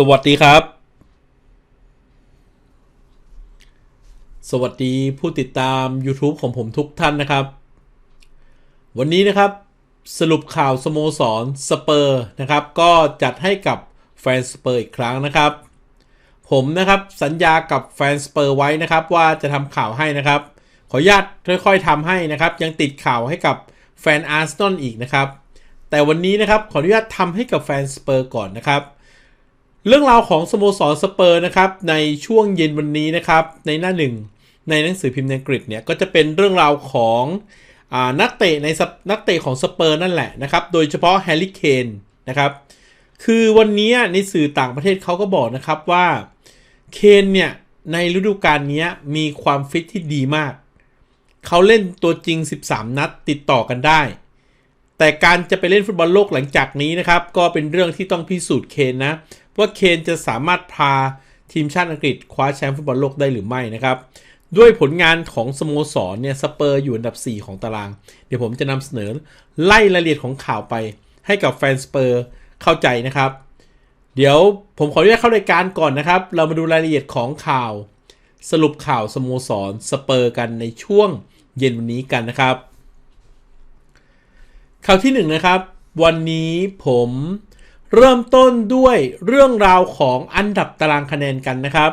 สวัสดีครับ สวัสดีผู้ติดตาม YouTube ของผมทุกท่านนะครับ วันนี้นะครับสรุปข่าวสโมสรสเปอร์นะครับ ก็จัดให้กับแฟนสเปอร์อีกครั้งนะครับ ผมนะครับสัญญากับแฟนสเปอร์ไว้นะครับ ว่าจะทำข่าวให้นะครับ ขออนุญาตค่อยๆทำให้นะครับ ยังติดข่าวให้กับแฟนอาร์เซนอลอีกนะครับ แต่วันนี้นะครับขออนุญาตทำให้กับแฟนสเปอร์ก่อนนะครับ เรื่องราวของสโมสรสเปอร์นะครับในช่วงเย็นวันนี้นะครับในหน้าหนึ่งในหนังสือพิมพ์อังกฤษเนี่ยก็จะเป็นเรื่องราวของอนักเตะในนักเตะของสเปอร์นั่นแหละนะครับโดยเฉพาะแฮร์รี่เคนนะครับคือวันนี้ในสื่อต่างประเทศเขาก็บอกนะครับว่าเคนเนี่ยในฤดูกาลนี้มีความฟิตที่ดีมาก เขาเล่นตัวจริง 13 นัดติดต่อกันได้ แต่การจะไปเล่นฟุตบอลโลกหลังจากนี้นะครับ ก็เป็นเรื่องที่ต้องพิสูจน์เคนนะ ว่าเคนจะสามารถพาทีมชาติอังกฤษคว้าแชมป์ฟุตบอลโลกได้หรือไม่นะครับ ด้วยผลงานของสโมสรเนี่ยสเปอร์อยู่อันดับ 4 ของตาราง เดี๋ยวผมจะนำเสนอไล่รายละเอียดของข่าวไป ให้กับแฟนสเปอร์เข้าใจนะครับ เดี๋ยวผมขออนุญาตเข้ารายการก่อนนะครับ เรามาดูรายละเอียดของข่าว สรุปข่าวสโมสรสเปอร์กันในช่วงเย็นวันนี้กันนะครับ ข่าวที่1นนะครับ วันนี้ผม เริ่มต้นด้วยเรื่องราวของอันดับตารางคะแนนกันนะครับ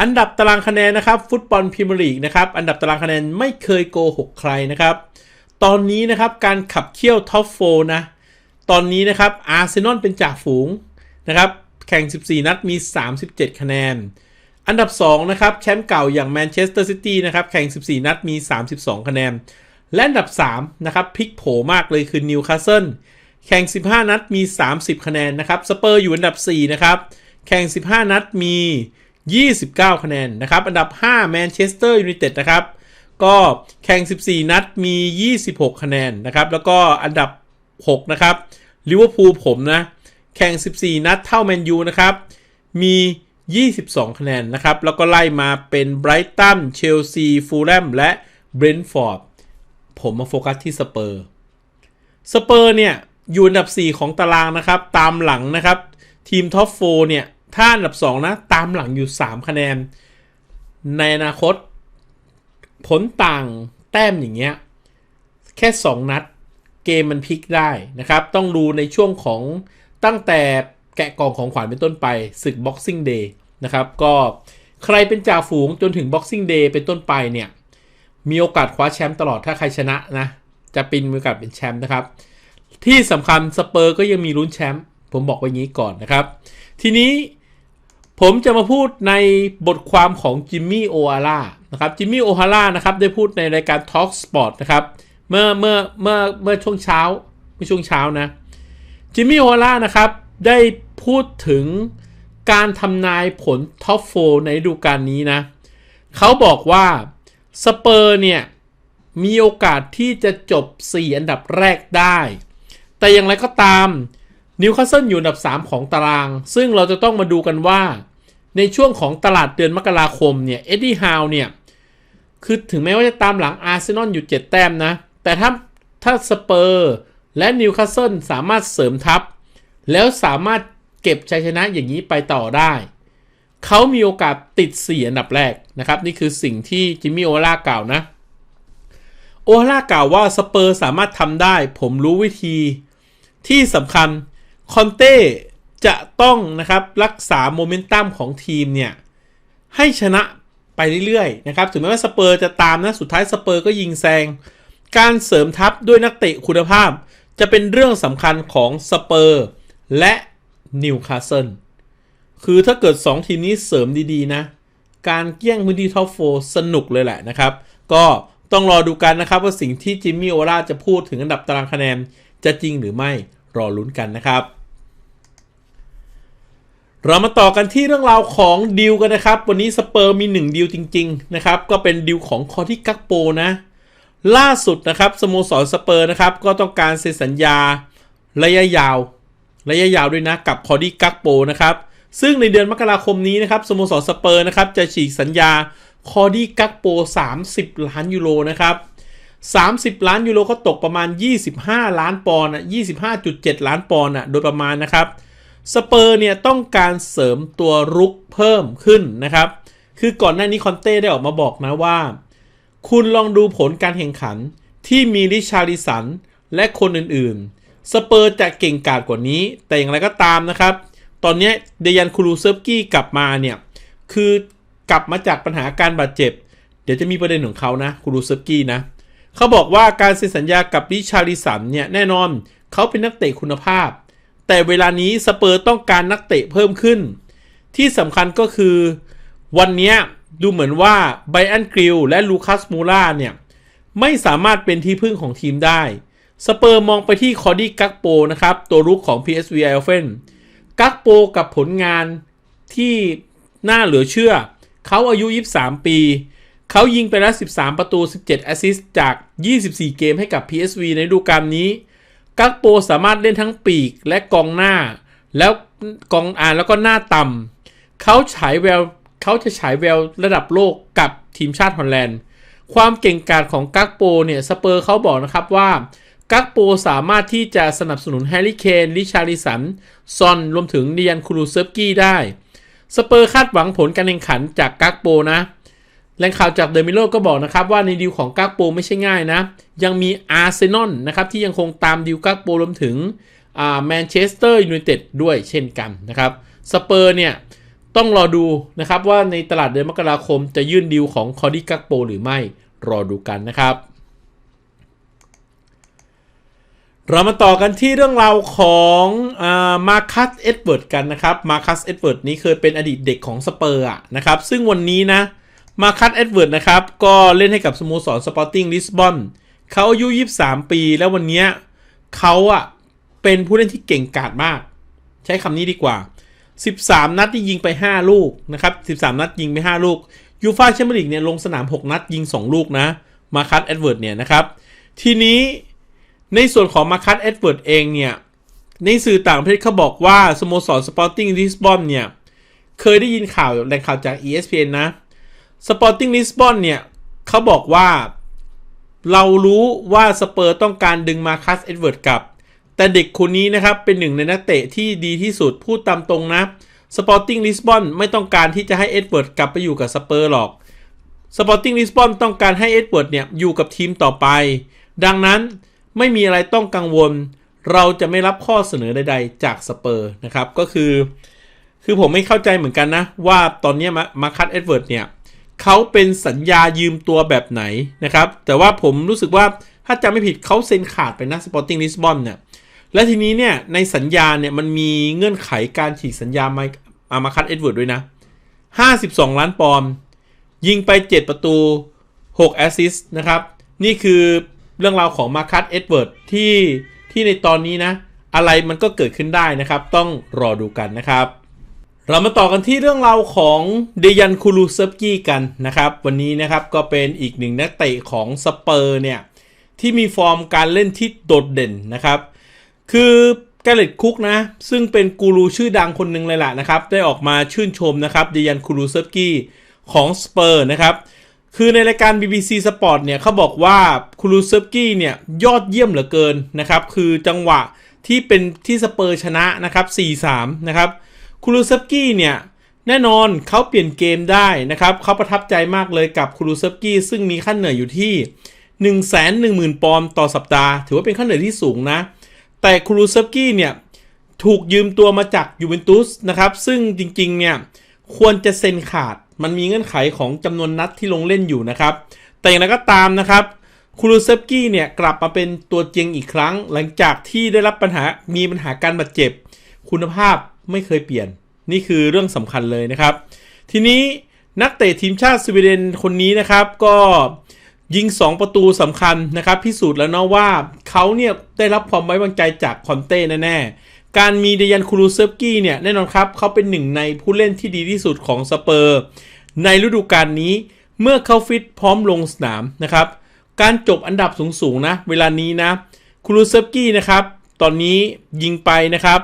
อันดับตารางคะแนนนะครับฟุตบอลพรีเมียร์ลีกนะครับอันดับตารางคะแนนไม่เคยโกหกใครนะครับ ตอนนี้นะครับการขับเคี่ยวท็อปโฟนะตอนนี้นะครับอาร์เซนอลเป็นจ่าฝูงนะครับแข่ง 14 นัดมี 37 คะแนน อันดับ 2 นะครับ แชมป์เก่าอย่างแมนเชสเตอร์ซิตี้นะครับ แข่ง 14 นัดมี 32 คะแนน และอันดับ 3 นะครับพลิกโผมากเลยคือนิวคาสเซิล แข่ง 15 นัดมี 30 คะแนนนะครับสเปอร์อยู่อันดับ 4 นะครับ แข่ง 15 นัดมี 29 คะแนนนะครับ อันดับ 5 แมนเชสเตอร์ยูไนเต็ดนะครับ ก็แข่ง 14 นัดมี 26 คะแนนนะครับ แล้วก็อันดับ 6 นะครับลิเวอร์พูลผมนะ แข่ง 14 นัดเท่าแมนยูนะครับ มี 22 คะแนนนะครับ แล้วก็ไล่มาเป็นไบรตัน เชลซี ฟูลแลม และเบรนท์ฟอร์ด ผมมาโฟกัสที่สเปอร์ สเปอร์เนี่ย อยู่อันดับ 4 ของตารางนะครับ ตามหลังนะครับ ทีมท็อปโฟเนี่ย ถ้าอันดับ 2 นะ ตามหลังอยู่ 3 คะแนน ในอนาคต ผลต่างแต้มอย่างเงี้ย แค่ 2 นัด เกมมันพลิกได้นะครับ ต้องดูในช่วงของตั้งแต่แกะกล่องของขวัญเป็นต้นไปศึก Boxing Day นะครับ ก็ใครเป็นจ่าฝูงจนถึง Boxing Day เป็นต้นไปเนี่ย มีโอกาสคว้าแชมป์ตลอดถ้าใครชนะนะ จะเป็นมีโอกาสเป็นแชมป์นะครับ ที่สำคัญสเปอร์ก็ยังมีลุ้นแชมป์ผมบอกไว้งี้ก่อนนะครับ ทีนี้ผมจะมาพูดในบทความของจิมมี่โอฮาร่านะครับจิมมี่โอฮาร่านะครับได้พูดในรายการ Talk Sport นะครับเมื่อเมื่อเมื่อเมื่อช่วงเช้าเมื่อช่วงเช้านะจิมมี่โอฮาร่านะครับได้พูดถึงการทำนายผลท็อปโฟในฤดูกาลนี้นะเขาบอกว่าสเปอร์เนี่ยมีโอกาสที่จะจบ 4 อันดับแรกได้ แต่อย่างไรก็ตามนิวคาสเซิลอยู่อันดับ 3 ของตาราง ซึ่งเราจะต้องมาดูกันว่า ในช่วงของตลาดเดือนมกราคมเนี่ยเอ็ดดี้ฮาวเนี่ยคือถึงแม้ว่าจะตามหลังอาร์เซนอลอยู่ 7 แต้มนะ แต่ถ้าถ้าสเปอร์และนิวคาสเซิลสามารถเสริมทัพ แล้วสามารถเก็บชัยชนะอย่างนี้ไปต่อได้ เขามีโอกาสติด 4 อันดับแรกนะครับ นี่คือสิ่งที่จิมมี่โอล่ากล่าวนะ โอล่ากล่าวว่าสเปอร์สามารถทำได้ ผมรู้วิธี ที่สำคัญคอนเต้จะต้องนะครับรักษาโมเมนตัมของทีมเนี่ย ให้ชนะไปเรื่อยๆนะครับถึงแม้ว่าสเปอร์จะตามนะ สุดท้ายสเปอร์ก็ยิงแซง การเสริมทัพด้วยนักเตะคุณภาพ จะเป็นเรื่องสำคัญของสเปอร์และนิวคาสเซิลคือถ้าเกิด 2 ทีมนี้เสริมดีๆนะ การแย่งพื้นที่ท็อปโฟสนุกเลยแหละนะครับ ก็ต้องรอดูกันนะครับว่าสิ่งที่จิมมี่โอราจะพูดถึงอันดับตารางคะแนนจะจริงหรือไม่ รอลุ้นกันนะครับ เรามาต่อกันที่เรื่องราวของดิวกันนะครับ วันนี้สเปอร์มี 1 ดิวจริง ๆ นะครับ ก็เป็นดิวของคอที่กักโปนะ ล่าสุดนะครับสโมสรสเปอร์นะครับ ก็ต้องการเซ็นสัญญาระยะยาว ระยะยาวด้วยนะกับคอดี้กักโปนะครับซึ่งในเดือนมกราคมนี้นะครับสโมสรสเปอร์นะครับจะฉีกสัญญาคอดี้กักโป 30 ล้านยูโรนะครับ 30 ล้านยูโรก็ตกประมาณ 25 ล้านปอนด์อะ25.7 ล้านปอนด์อะโดยประมาณนะครับ สเปอร์เนี่ยต้องการเสริมตัวรุกเพิ่มขึ้นนะครับ คือก่อนหน้านี้คอนเต้ได้ออกมาบอกนะว่า คุณลองดูผลการแข่งขันที่มีริชาริสันและคนอื่นๆ สเปอร์จะเก่งกาจกว่านี้ แต่อย่างไรก็ตามนะครับ ตอนนี้เดยันคูรูเซฟกี้กลับมาเนี่ย คือกลับมาจากปัญหาการบาดเจ็บ เดี๋ยวจะมีประเด็นของเขานะคูรูเซฟกี้นะ เขาบอกว่าการเซ็นสัญญากับริชาริสันเนี่ยแน่นอนเขาเป็นนักเตะคุณภาพ แต่เวลานี้สเปอร์ต้องการนักเตะเพิ่มขึ้น ที่สำคัญก็คือ วันนี้ดูเหมือนว่าไบอันกริลและลูคัสมูล่าเนี่ยไม่สามารถเป็นที่พึ่งของทีมได้ สเปอร์มองไปที่คอดี้กักโปนะครับ ตัวรุกของ PSV e i f e n กักโปกับผลงานที่น่าเหลือเชื่อ เขาอายุ 23 ปี เขายิงไปแล้ว 13 ประตู 17 แอสซิสต์จาก 24 เกมให้กับ PSV ในฤดูกาลนี้ กักโปสามารถเล่นทั้งปีกและกองหน้า แล้วกองอ่านแล้วก็หน้าต่ำเขาฉายแววเขาจะฉายแววระดับโลกกับทีมชาติฮอลแลนด์ ความเก่งกาจของกักโปเนี่ยสเปอร์เขาบอกนะครับว่ากักโปสามารถที่จะสนับสนุนแฮร์รี่เคนลิชาริสัน ซอน รวมถึงเดียนคูรูเซฟกี้ได้ สเปอร์คาดหวังผลการแข่งขันจากกักโปนะ แหล่งข่าวจากเดมิโลก็บอกนะครับว่าในดีลของกักโปไม่ใช่ง่ายนะ ยังมีอาร์เซนอลนะครับที่ยังคงตามดีลกักโปรวมถึงแมนเชสเตอร์ยูไนเต็ดด้วยเช่นกันนะครับสเปอร์เนี่ยต้องรอดูนะครับว่าในตลาดเดือนมกราคมจะยื่นดีลของคอดี้กักโปหรือไม่รอดูกันนะครับ เรามาต่อกันที่เรื่องราวของมาคัสเอ็ดเวิร์ดกันนะครับมาคัสเอ็ดเวิร์ดนี้เคยเป็นอดีตเด็กของสเปอร์อะนะครับซึ่งวันนี้นะ มาคัสเอ็ดเวิร์ดนะครับ ก็เล่นให้กับสโมสรสปอร์ติ้งลิสบอนเขาอายุ 23 ปี แล้ววันนี้เขาอะเป็นผู้เล่นที่เก่งกาจมาก ใช้คำนี้ดีกว่า 13 นัดที่ยิงไป 5 ลูกนะครับ 13 นัดยิงไป 5 ลูกยูฟาแชมเปี้ยนลีกเนี่ยลงสนาม 6 นัดยิง 2 ลูกนะมาคัสเอ็ดเวิร์ดเนี่ยนะครับ ทีนี้ในส่วนของมาคัสเอ็ดเวิร์ดเองเนี่ย ในสื่อต่างประเทศเขาบอกว่าสโมสรสปอร์ติ้งลิสบอนเนี่ย เคยได้ยินข่าวแหล่งข่าวจาก ESPN นะ สปอร์ติ้งลิสบอนเนี่ยเขาบอกว่าเรารู้ว่าสเปอร์ต้องการดึงมาคัสเอ็ดเวิร์ดกลับ แต่เด็กคนนี้นะครับเป็นหนึ่งในนักเตะที่ดีที่สุดพูดตามตรงนะสปอร์ติ้งลิสบอนไม่ต้องการที่จะให้เอ็ดเวิร์ดกลับไปอยู่กับสเปอร์หรอกสปอร์ติ้งลิสบอนต้องการให้เอ็ดเวิร์ดเนี่ยอยู่กับทีมต่อไป ดังนั้นไม่มีอะไรต้องกังวล เราจะไม่รับข้อเสนอใด ๆ จากสเปอร์นะครับก็คือ คือผมไม่เข้าใจเหมือนกันนะ ว่าตอนนี้มามาคัตเอ็ดเวิร์ดเนี่ย เขาเป็นสัญญายืมตัวแบบไหนนะครับ แต่ว่าผมรู้สึกว่าถ้าจำไม่ผิดเขาเซ็นขาดไปนะสปอร์ติ้งลิสบอนเนี่ยและทีนี้เนี่ยในสัญญาเนี่ยมันมีเงื่อนไขการฉีกสัญญามาอามาคัตเอ็ดเวิร์ดด้วยนะ 52 ล้านปอนด์ยิงไป 7 ประตู 6 แอสซิสต์นะครับ นี่คือเรื่องราวของมาคัตเอ็ดเวิร์ดที่ที่ในตอนนี้นะ อะไรมันก็เกิดขึ้นได้นะครับ ต้องรอดูกันนะครับ เรามาต่อกันที่เรื่องราวของเดยันคูลูเซฟกี้กันนะครับ วันนี้นะครับก็เป็นอีกหนึ่งนักเตะของสเปอร์เนี่ยที่มีฟอร์มการเล่นที่โดดเด่นนะครับ คือแกเลตคุกนะ ซึ่งเป็นกูรูชื่อดังคนหนึ่งเลยแหละนะครับ ได้ออกมาชื่นชมนะครับเดยันคูลูเซฟกี้ของสเปอร์นะครับ คือในรายการ BBC Sport เนี่ยเขาบอกว่าคูลูเซฟกี้เนี่ยยอดเยี่ยมเหลือเกินนะครับ คือจังหวะที่เป็นที่สเปอร์ชนะนะครับ 4-3 นะครับ คูลูเซฟกี้เนี่ยแน่นอนเขาเปลี่ยนเกมได้นะครับเขาประทับใจมากเลยกับคูลูเซฟกี้ซึ่งมีค่าเหนื่อยอยู่ที่ 1 1 0 0 0 0 ปอนด์ต่อสัปดาห์ ถือว่าเป็นค่าเหนื่อยที่สูงนะ แต่คูลูเซฟกี้เนี่ยถูกยืมตัวมาจากยูเวนตุสนะครับ ซึ่งจริงๆเนี่ยควรจะเซ็นขาด มันมีเงื่อนไขของจำนวนนัดที่ลงเล่นอยู่นะครับ แต่อย่างไรก็ตามนะครับคูลูเซฟกี้เนี่ยกลับมาเป็นตัวจริงอีกครั้ง หลังจากที่ได้รับปัญหามีปัญหาการบาดเจ็บ คุณภาพ ไม่เคยเปลี่ยน นี่คือเรื่องสำคัญเลยนะครับ ทีนี้นักเตะทีมชาติสวีเดนคนนี้นะครับก็ยิง 2 ประตูสำคัญนะครับพิสูจน์แล้วนะว่าเขาเนี่ยได้รับความไว้วางใจจากคอนเต้แน่ๆ การมีเดยันคูรูเซฟกี้เนี่ยแน่นอนครับเขาเป็นหนึ่งในผู้เล่นที่ดีที่สุดของสเปอร์ ในฤดูกาลนี้เมื่อเขาฟิตพร้อมลงสนามนะครับ การจบอันดับสูงๆนะ เวลานี้นะคูรูเซฟกี้นะครับ ตอนนี้ยิงไปนะครับ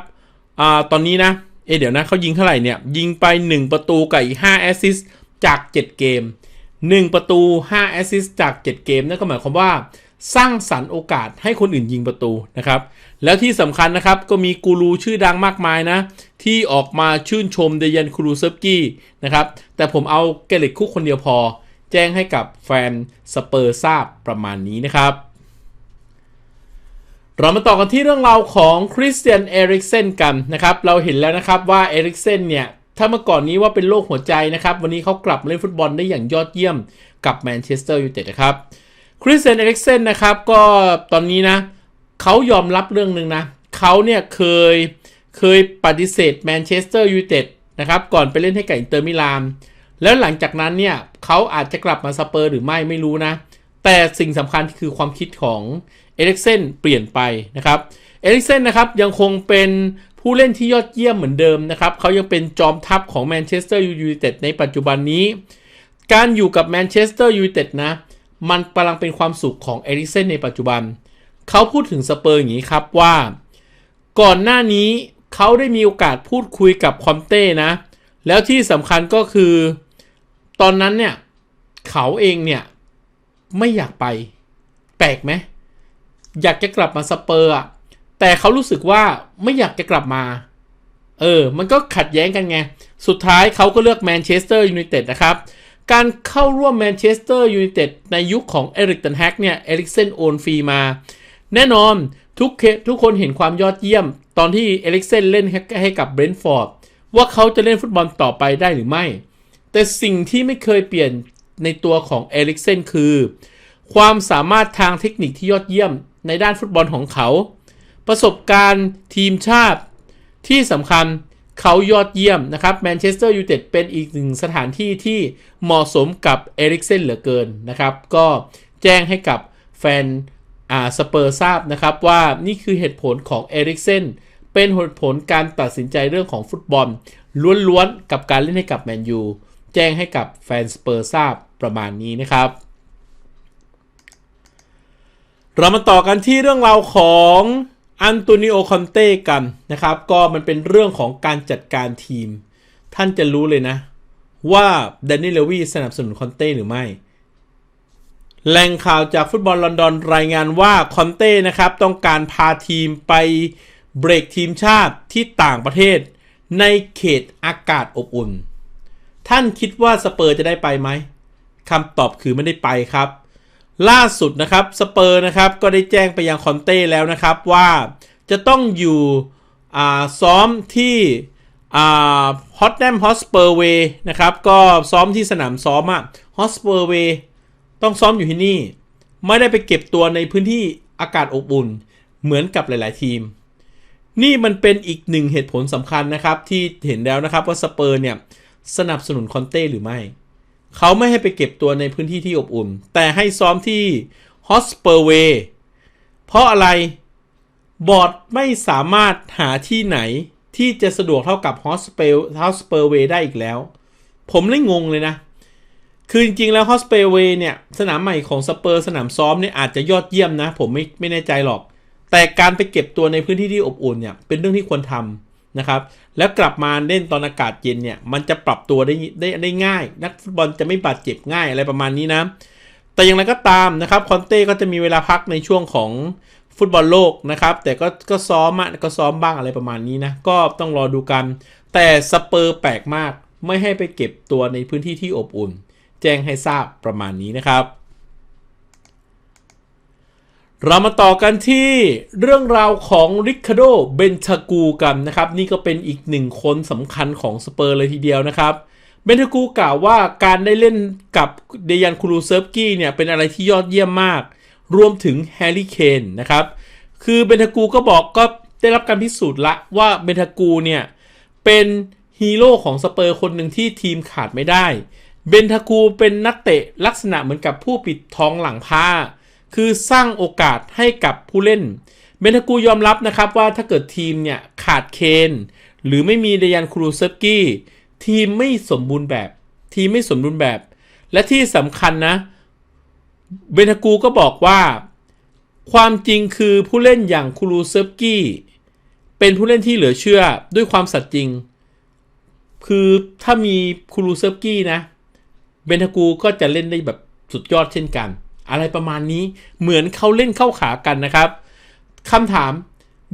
อ่าตอนนี้นะ เอเดี๋ยวนะเขายิงเท่าไหร่เนี่ย ยิงไป 1 ประตูกับอีก5แอสซิสจาก 7 เกม 1 ประตู5แอสซิสจาก 7 เกมนั่นก็หมายความว่าสร้างสรรค์โอกาสให้คนอื่นยิงประตูนะครับ แล้วที่สำคัญนะครับก็มีกูรูชื่อดังมากมายนะ ที่ออกมาชื่นชมเดยันคูรูเซฟกี้นะครับ แต่ผมเอาเกล็กคุกคนเดียวพอ แจ้งให้กับแฟนสเปอร์ทราบประมาณนี้นะครับ เรามาต่อกันที่เรื่องราวของคริสเตียนเอริกเซนกันนะครับ เราเห็นแล้วนะครับว่าเอริกเซนเนี่ย ถ้าเมื่อก่อนนี้ว่าเป็นโรคหัวใจนะครับ วันนี้เขากลับเล่นฟุตบอลได้อย่างยอดเยี่ยมกับแมนเชสเตอร์ยูไนเต็ดนะครับ คริสเตียนเอริกเซนนะครับ ก็ตอนนี้นะเขายอมรับเรื่องหนึ่งนะเขาเนี่ยเคยเคยปฏิเสธแมนเชสเตอร์ยูไนเต็ดนะครับ ก่อนไปเล่นให้กับอินเตอร์มิลาน แล้วหลังจากนั้นเนี่ยเขาอาจจะกลับมาสเปอร์หรือไม่ไม่รู้นะ แต่สิ่งสำคัญคือความคิดของ เอริกเซนเปลี่ยนไปนะครับเอริกเซนนะครับยังคงเป็นผู้เล่นที่ยอดเยี่ยมเหมือนเดิมนะครับเขายังเป็นจอมทัพของแมนเชสเตอร์ยูไนเต็ดในปัจจุบันนี้ การอยู่กับแมนเชสเตอร์ยูไนเต็ดนะ มันกำลังเป็นความสุขของเอริกเซนในปัจจุบัน เขาพูดถึงสเปอร์อย่างนี้ครับว่า ก่อนหน้านี้เขาได้มีโอกาสพูดคุยกับคอมเต้นะ แล้วที่สำคัญก็คือ ตอนนั้นเนี่ย เขาเองเนี่ย ไม่อยากไป แปลกไหม อยากจะกลับมาสเปอร์อะแต่เขารู้สึกว่าไม่อยากจะกลับมา เออ มันก็ขัดแย้งกันไง สุดท้ายเขาก็เลือกแมนเชสเตอร์ยูไนเต็ดนะครับ การเข้าร่วมแมนเชสเตอร์ยูไนเต็ดในยุคของเอริกตันแฮกเนี่ย เอริกเซนโอนฟรีมา แน่นอนทุกทุกคนเห็นความยอดเยี่ยม ตอนที่เอริกเซนเล่นให้กับเบรนท์ฟอร์ดว่าเขาจะเล่นฟุตบอลต่อไปได้หรือไม่ แต่สิ่งที่ไม่เคยเปลี่ยนในตัวของเอริกเซนคือ ความสามารถทางเทคนิคที่ยอดเยี่ยม ในด้านฟุตบอลของเขา ประสบการณ์ทีมชาติที่สำคัญเขายอดเยี่ยมนะครับแมนเชสเตอร์ยูไนเต็ดเป็นอีกหนึ่งสถานที่ที่เหมาะสมกับเอริกเซนเหลือเกินนะครับ ก็แจ้งให้กับแฟนอ่าสเปอร์ทราบนะครับว่านี่คือเหตุผลของเอริกเซนเป็นเหตุผลการตัดสินใจเรื่องของฟุตบอล ล้วนๆกับการเล่นให้กับแมนยูแจ้งให้กับแฟนสเปอร์ทราบประมาณนี้นะครับ เรามาต่อกันที่เรื่องราวของอันโตนิโอคอนเต้กันนะครับ ก็มันเป็นเรื่องของการจัดการทีม ท่านจะรู้เลยนะ ว่าแดนนี่เลวีสนับสนุนคอนเต้หรือไม่ แหล่งข่าวจากฟุตบอลลอนดอนรายงานว่าคอนเต้นะครับ ต้องการพาทีมไปเบรกทีมชาติที่ต่างประเทศ ในเขตอากาศอบอุ่น ท่านคิดว่าสเปอร์จะได้ไปไหมคำตอบคือไม่ได้ไปครับ ล่าสุดนะครับสเปอร์นะครับก็ได้แจ้งไปยังคอนเต้แล้วนะครับว่าจะต้องอยู่ซ้อมที่ฮอตแนมฮอสเปอร์เวย์นะครับก็ซ้อมที่สนามซ้อมอะฮอสเปอร์เวย์ต้องซ้อมอยู่ที่นี่ ไม่ได้ไปเก็บตัวในพื้นที่อากาศอบอุ่น เหมือนกับหลาย ๆ ทีม นี่มันเป็นอีกหนึ่งเหตุผลสำคัญนะครับ ที่เห็นแล้วนะครับว่าสเปอร์เนี่ย สนับสนุนคอนเต้หรือไม่ เขาไม่ให้ไปเก็บตัวในพื้นที่ที่อบอุ่น แต่ให้ซ้อมที่ฮอสเปอร์เวย์เพราะอะไรบอร์ดไม่สามารถหาที่ไหนที่จะสะดวกเท่ากับฮอสเปอ์ฮอสเปอร์เวย์ได้อีกแล้ว ผมเลยงงเลยนะ คือจริงๆแล้วฮอสเปอร์เวย์เนี่ย สนามใหม่ของสเปอร์สนามซ้อมเนี่ยอาจจะยอดเยี่ยมนะ ผมไม่ไม่แน่ใจหรอก แต่การไปเก็บตัวในพื้นที่ที่อบอุ่นเนี่ย เป็นเรื่องที่ควรทำ นะครับ แล้วกลับมาเล่นตอนอากาศเย็นเนี่ย มันจะปรับตัวได้ได้ได้ง่าย นักฟุตบอลจะไม่บาดเจ็บง่ายอะไรประมาณนี้นะ แต่อย่างไรก็ตามนะครับคอนเต้ก็จะมีเวลาพักในช่วงของฟุตบอลโลกนะครับ แต่ก็ก็ซ้อมอะก็ซ้อมบ้างอะไรประมาณนี้นะ ก็ต้องรอดูกัน แต่สเปอร์แปลกมาก ไม่ให้ไปเก็บตัวในพื้นที่ที่อบอุ่น แจ้งให้ทราบประมาณนี้นะครับ เรามาต่อกันที่เรื่องราวของริคาโด เบนทากูกันนะครับ นี่ก็เป็นอีกหนึ่งคนสำคัญของสเปอร์เลยทีเดียวนะครับ เบนทากูกล่าวว่าการได้เล่นกับเดยันคูรูเซิร์ฟกี้เนี่ยเป็นอะไรที่ยอดเยี่ยมมาก รวมถึงแฮร์รี่เคนนะครับ คือเบนทากูก็บอกก็ได้รับการพิสูจน์ละว่าเบนทากูเนี่ยเป็นฮีโร่ของสเปอร์คนหนึ่งที่ทีมขาดไม่ได้ เบนทากูเป็นนักเตะลักษณะเหมือนกับผู้ปิดทองหลังผ้า คือสร้างโอกาสให้กับผู้เล่น เบนทากูยอมรับนะครับว่าถ้าเกิดทีมเนี่ยขาดเคน หรือไม่มีเดยันครูเซฟกี้ ทีมไม่สมบูรณ์แบบ ทีมไม่สมบูรณ์แบบ และที่สำคัญนะ เบนทากูก็บอกว่า ความจริงคือผู้เล่นอย่างครูเซฟกี้ เป็นผู้เล่นที่เหลือเชื่อด้วยความสัตย์จริง คือถ้ามีครูเซฟกี้นะ เบนทากูก็จะเล่นได้แบบสุดยอดเช่นกัน อะไรประมาณนี้เหมือนเขาเล่นเข้าขากันนะครับคำถาม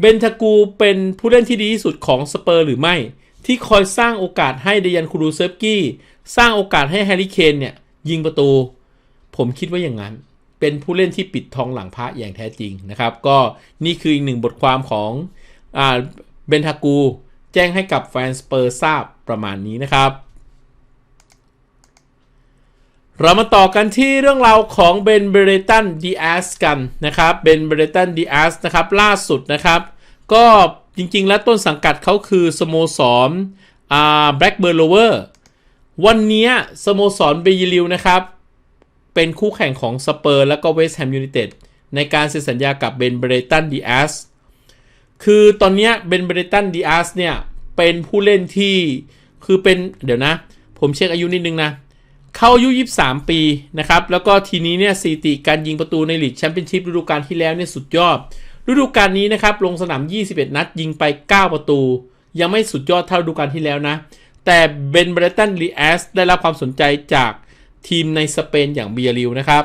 เบนทากูเป็นผู้เล่นที่ดีที่สุดของสเปอร์หรือไม่ ที่คอยสร้างโอกาสให้เดยันคูรูเซฟกี้สร้างโอกาสให้แฮร์รี่เคนเนี่ยยิงประตู ผมคิดว่าอย่างนั้น เป็นผู้เล่นที่ปิดทองหลังพระอย่างแท้จริงนะครับ ก็นี่คืออีกหนึ่งบทความของเบนทากู แจ้งให้กับแฟนสเปอร์ทราบประมาณนี้นะครับ เรามาต่อกันที่เรื่องราวของเบนเบรตันดีแอสกันนะครับเบนเบรตันดีแอสนะครับล่าสุดนะครับ ก็จริงๆ แล้วต้นสังกัดเขาคือสโมสรอ่าแบล็กเบอร์โลเวอร์วันนี้สโมสรเบยิลิวนะครับ เป็นคู่แข่งของสเปอร์และก็เวสต์แฮมยูไนเต็ดในการเซ็นสัญญากับเบนเบรตันดีแอสคือตอนนี้เบนเบรตันดีแอสเนี่ย เป็นผู้เล่นที่คือเป็นเดี๋ยวนะ ผมเช็คอายุนิดนึงนะ เขาอายุ 23 ปีนะครับ แล้วก็ทีนี้เนี่ยสถิติการยิงประตูในลีกแชมเปี้ยนชิพฤดูกาลที่แล้วเนี่ยสุดยอด ฤดูกาลนี้นะครับลงสนาม 21 นัด ยิงไป 9 ประตู ยังไม่สุดยอดเท่าฤดูกาลที่แล้วนะ แต่เบนเบรตันลีแอสได้รับความสนใจจากทีมในสเปนอย่างเบียริวนะครับ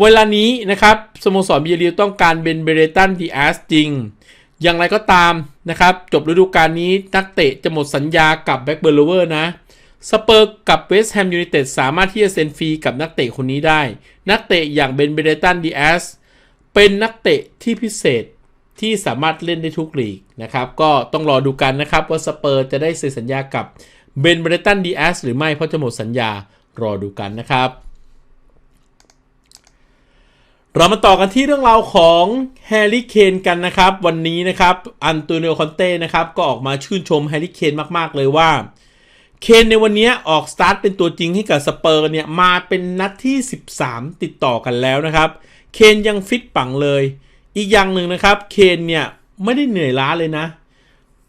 เวลานี้นะครับสโมสรเบียริวต้องการเบนเบรตันดีแอสจริง อย่างไรก็ตามนะครับจบฤดูกาลนี้นักเตะจะหมดสัญญากับแบ็กเบอร์โลเวอร์นะ สเปอร์กับเวสต์แฮมยูไนเต็ดสามารถที่จะเซ็นฟรีกับนักเตะคนนี้ได้ นักเตะอย่างเบนเบเดตันดีแอสเป็นนักเตะที่พิเศษที่สามารถเล่นได้ทุกลีกนะครับ ก็ต้องรอดูกันนะครับว่าสเปอร์จะได้เซ็นสัญญากับเบนเบเดตันดีแอสหรือไม่เพราะจะหมดสัญญารอดูกันนะครับเรามาต่อกันที่เรื่องราวของแฮร์รี่เคนกันนะครับ วันนี้นะครับอันโตนิโอคอนเต้นะครับก็ออกมาชื่นชมแฮร์รี่เคนมาก ๆ เลยว่า เคนในวันนี้ออกสตาร์ทเป็นตัวจริงให้กับสเปอร์เนี่ยมาเป็นนัดที่ 13 ติดต่อกันแล้วนะครับเคนยังฟิตปังเลย อีกอย่างหนึ่งนะครับเคนเนี่ยไม่ได้เหนื่อยล้าเลยนะ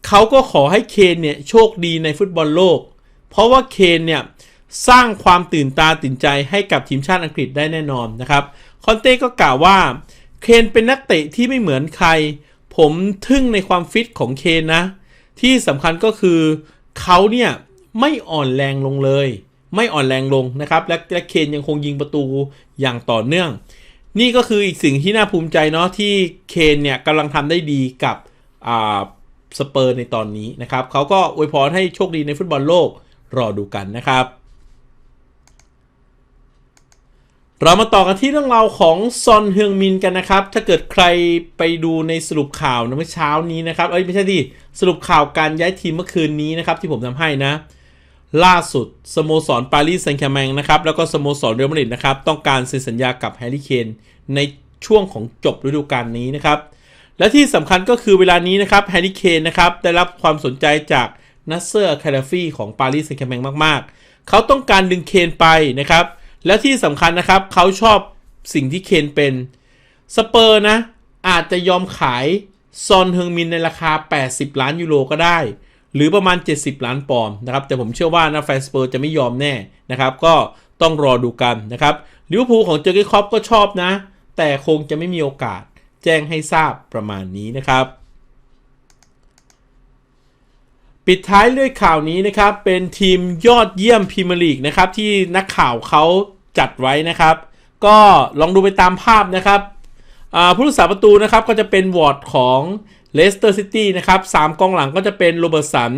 เขาก็ขอให้เคนเนี่ยโชคดีในฟุตบอลโลก เพราะว่าเคนเนี่ยสร้างความตื่นตาตื่นใจให้กับทีมชาติอังกฤษได้แน่นอนนะครับคอนเต้ก็กล่าวว่าเคนเป็นนักเตะที่ไม่เหมือนใคร ผมทึ่งในความฟิตของเคนนะ ที่สำคัญก็คือเขาเนี่ย ไม่อ่อนแรงลงเลย ไม่อ่อนแรงลงนะครับ และและเคนยังคงยิงประตูอย่างต่อเนื่อง นี่ก็คืออีกสิ่งที่น่าภูมิใจเนาะที่เคนเนี่ยกำลังทำได้ดีกับอ่าสเปอร์ในตอนนี้นะครับเขาก็อวยพรให้โชคดีในฟุตบอลโลกรอดูกันนะครับ เรามาต่อกันที่เรื่องราวของซอนเฮืองมินกันนะครับ ถ้าเกิดใครไปดูในสรุปข่าวเมื่อเช้านี้นะครับเอ้ยไม่ใช่ดิสรุปข่าวการย้ายทีมเมื่อคืนนี้นะครับที่ผมทำให้นะ ล่าสุดสโมสรปารีสแซงต์แชร์แมงนะครับแล้วก็สโมสรเรอัลมาดริดนะครับต้องการเซ็นสัญญากับแฮร์รี่เคนในช่วงของจบฤดูกาลนี้นะครับและที่สำคัญก็คือเวลานี้นะครับแฮร์รี่เคนนะครับได้รับความสนใจจากนัสเซอร์คาราฟีของปารีสแซงต์แชร์แมงมากๆ เขาต้องการดึงเคนไปนะครับและที่สำคัญนะครับเขาชอบสิ่งที่เคนเป็นสเปอร์นะอาจจะยอมขายซอนเฮงมินในราคา 80 ล้านยูโรก็ได้ หรือประมาณ 70 ล้านปอนด์นะครับ แต่ผมเชื่อว่านะแฟนสเปอร์จะไม่ยอมแน่นะครับ ก็ต้องรอดูกันนะครับลิเวอร์พูลของเจอร์เกนคอปก็ชอบนะ แต่คงจะไม่มีโอกาสแจ้งให้ทราบประมาณนี้นะครับ ปิดท้ายด้วยข่าวนี้นะครับ เป็นทีมยอดเยี่ยมพรีเมียร์ลีกนะครับ ที่นักข่าวเขาจัดไว้นะครับ ก็ลองดูไปตามภาพนะครับอ่าผู้รักษาประตูนะครับก็จะเป็นวอร์ดของ เลสเตอร์ซิตี้นะครับสามกองหลังก็จะเป็นโรเบร์ตสัน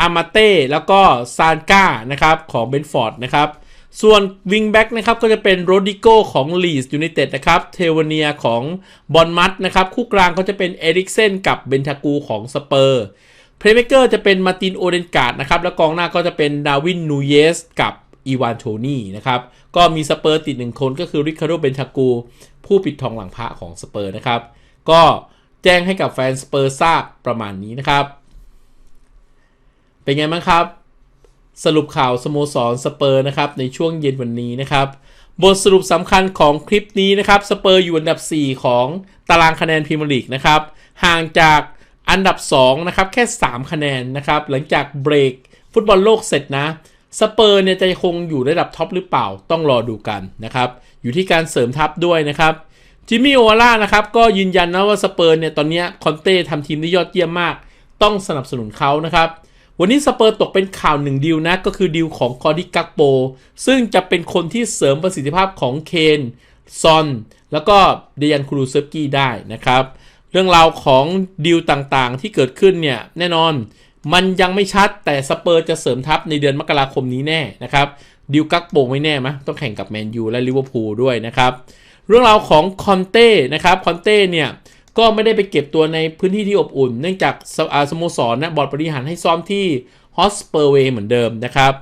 อามาเต้ แล้วก็ซานก้านะครับของเบนฟอร์ดนะครับ ส่วนวิงแบ็กนะครับก็จะเป็นโรดิโกของลีสยูไนเต็ดนะครับ เทวเนียของบอนมัตนะครับ คู่กลางก็จะเป็นเอริกเซนกับเบนทากูของสเปอร์ เพลย์เม k เกอร์จะเป็นมาตินโอเดนการ์ดนะครับ แล้วกองหน้าก็จะเป็นดาวินนูเยสกับอีวานโทนี่นะครับ ก็มีสเปอร์ติดหนึ่งคนก็คือริคาร์โด เบนชากู ผู้ปิดทองหลังพระของสเปอร์นะครับ ก็ แจ้งให้กับแฟนสเปอร์ทราบประมาณนี้นะครับ เป็นไงบ้างครับ สรุปข่าวสโมสรสเปอร์นะครับในช่วงเย็นวันนี้นะครับ บทสรุปสำคัญของคลิปนี้นะครับสเปอร์อยู่อันดับ 4 ของตารางคะแนนพรีเมียร์ลีกนะครับห่างจากอันดับ2นะครับแค่ 3 คะแนนนะครับหลังจากเบรกฟุตบอลโลกเสร็จนะสเปอร์เนี่ยจะคงอยู่ระดับท็อปหรือเปล่าต้องรอดูกันนะครับ อยู่ที่การเสริมทัพด้วยนะครับ จิมมี่โอวาร่านะครับก็ยืนยันนะว่าสเปอร์เนี่ยตอนนี้คอนเต้ทำทีมได้ยอดเยี่ยมมาก ต้องสนับสนุนเขานะครับ วันนี้สเปอร์ตกเป็นข่าวหนึ่งดีลนะ ก็คือดีลของคอร์ดิกักโป ซึ่งจะเป็นคนที่เสริมประสิทธิภาพของเคนซอน แล้วก็เดียนครูเซฟกี้ได้นะครับ เรื่องราวของดีลต่างๆ ที่เกิดขึ้นเนี่ยแน่นอนมันยังไม่ชัดแต่สเปอร์จะเสริมทัพในเดือนมกราคมนี้แน่นะครับดิวกักโปไม่แน่มะต้องแข่งกับแมนยูและลิเวอร์พูลด้วยนะครับ เรื่องราวของคอนเต้นะครับคอนเต้เนี่ยก็ไม่ได้ไปเก็บตัวในพื้นที่ที่อบอุ่น เนื่องจากสสโมสรนะบอร์ดบริหารให้ซ้อมที่ฮอสเปอร์เวย์เหมือนเดิมนะครับ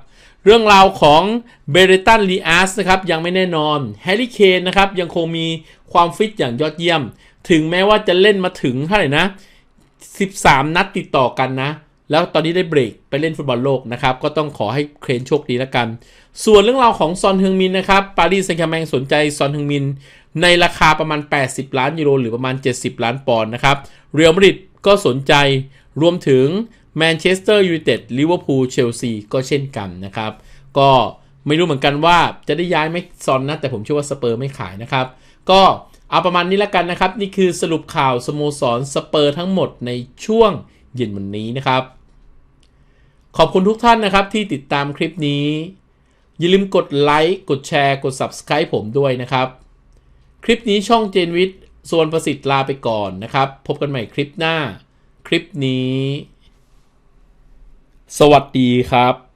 เรื่องราวของเบรตันลีอาสนะครับยังไม่แน่นอนแฮร์รี่เคนนะครับยังคงมีความฟิตอย่างยอดเยี่ยม ถึงแม้ว่าจะเล่นมาถึงเท่าไหร่นะ 13 นัดติดต่อกันนะ แล้วตอนนี้ได้เบรกไปเล่นฟุตบอลโลกนะครับ ก็ต้องขอให้เครนโชคดีแล้วกัน ส่วนเรื่องราวของซอนฮึงมินนะครับ ปารีสแซงต์แชร์แมงสนใจซอนฮึงมิน ในราคาประมาณ 80 ล้านยูโรหรือประมาณ 70 ล้านปอนด์นะครับ เรอัลมาดริดก็สนใจ รวมถึงแมนเชสเตอร์ยูไนเต็ด ลิเวอร์พูล เชลซี ก็เช่นกันนะครับ ก็ไม่รู้เหมือนกันว่าจะได้ย้ายไหมซอนนะ แต่ผมเชื่อว่าสเปอร์ไม่ขายนะครับ ก็เอาประมาณนี้แล้วกันนะครับ นี่คือสรุปข่าวสโมสรสเปอร์ทั้งหมดในช่วงเย็นวันนี้นะครับ ขอบคุณทุกท่านนะครับที่ติดตามคลิปนี้ อย่าลืมกดไลค์กดแชร์กด Subscribe ผมด้วยนะครับ คลิปนี้ช่องเจนวิทย์ส่วนประสิทธิ์ลาไปก่อนนะครับ พบกันใหม่คลิปหน้า คลิปนี้ สวัสดีครับ